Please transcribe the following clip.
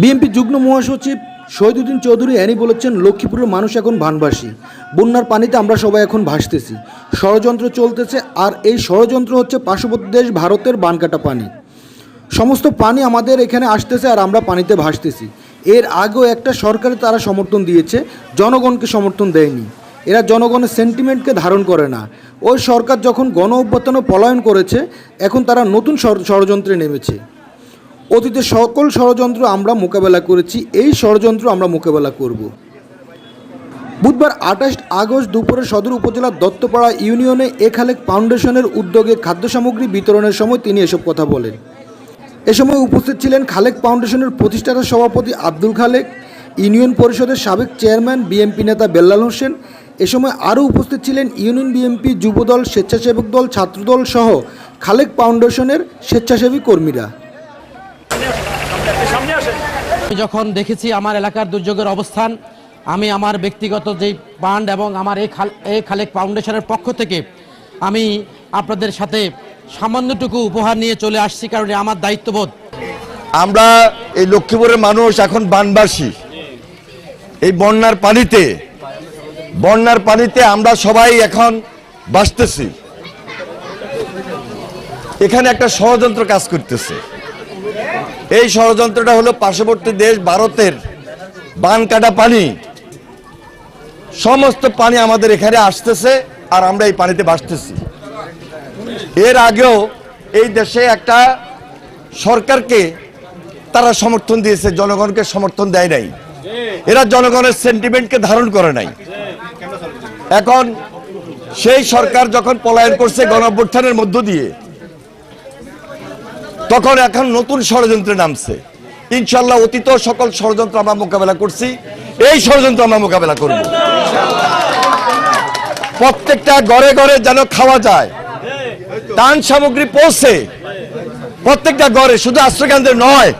BNP যুগ্ম মহাসচিব Shahiduddin Chowdhury Annie বলেছেন, লক্ষ্মীপুরের মানুষ এখন ভানবাসী। বন্যার পানিতে আমরা সবাই এখন ভাসতেছি। ষড়যন্ত্র চলতেছে, আর এই ষড়যন্ত্র হচ্ছে পার্শ্ববর্তী দেশ ভারতের বানকাটা পানি। সমস্ত পানি আমাদের এখানে আসতেছে আর আমরা পানিতে ভাসতেছি। এর আগেও একটা সরকারে তারা সমর্থন দিয়েছে, জনগণকে সমর্থন দেয়নি। এরা জনগণের সেন্টিমেন্টকে ধারণ করে না। ওই সরকার যখন গণ অভ্যর্থনে পলায়ন করেছে, এখন তারা নতুন ষড়যন্ত্রে নেমেছে। অতীতে সকল ষড়যন্ত্র আমরা মোকাবেলা করেছি, এই ষড়যন্ত্র আমরা মোকাবেলা করব। বুধবার আঠাশ আগস্ট দুপুরে সদর উপজেলার দত্তপাড়া ইউনিয়নে এ খালেক ফাউন্ডেশনের উদ্যোগে খাদ্য সামগ্রী বিতরণের সময় তিনি এসব কথা বলেন। এ সময় উপস্থিত ছিলেন খালেক ফাউন্ডেশনের প্রতিষ্ঠাতা সভাপতি আব্দুল খালেক, ইউনিয়ন পরিষদের সাবেক চেয়ারম্যান বিএমপি নেতা বেল্লাল হোসেন, এ সময় আরও উপস্থিত ছিলেন ইউনিয়ন বিএমপি যুবদল, স্বেচ্ছাসেবক দল, ছাত্রদল সহ খালেক ফাউন্ডেশনের স্বেচ্ছাসেবী কর্মীরা। যখন দেখেছি আমার এলাকার দুর্যোগের অবস্থান আমি আমার ব্যক্তিগত যেই ফান্ড এবং আমার এই খাল এই খালেক ফাউন্ডেশনের পক্ষ থেকে আমি আপনাদের সাথে সামান্যটুকু উপহার নিয়ে চলে আসছি কারণ আমার দায়িত্ববোধ। আমরা এই লক্ষ্মীপুরের মানুষ এখন বানবাসী। এই বন্যার পানিতে বন্যার পানিতে আমরা সবাই এখন বাঁচতেছি। এখানে একটা ষড়যন্ত্র কাজ করতেছে। এই ষড়যন্ত্রটা হলো পার্শ্ববর্তী দেশ ভারতের বান কাটা পানি। সমস্ত পানি আমাদের এখানে আসতেছে আর আমরা এই পানিতে বাঁচতেছি এর আগেও এই দেশে একটা সরকারকে তারা সমর্থন দিয়েছে, জনগণকে সমর্থন দেয় নাই। এরা জনগণের সেন্টিমেন্টকে ধারণ করে নাই। এখন সেই সরকার যখন পলায়ন করছে গণঅভ্যুত্থানের মধ্য দিয়ে তখন এখন নতুন ষড়যন্ত্রে নামছে। ইনশাল্লাহ অতীত সকল ষড়যন্ত্র আমরা মোকাবেলা করছি। এই ষড়যন্ত্র আমরা মোকাবেলা করব। প্রত্যেকটা ঘরে ঘরে যেন খাওয়া যায়, দান সামগ্রী পৌঁছে, প্রত্যেকটা ঘরে শুধু আশ্রয়কেন্দ্রে নয়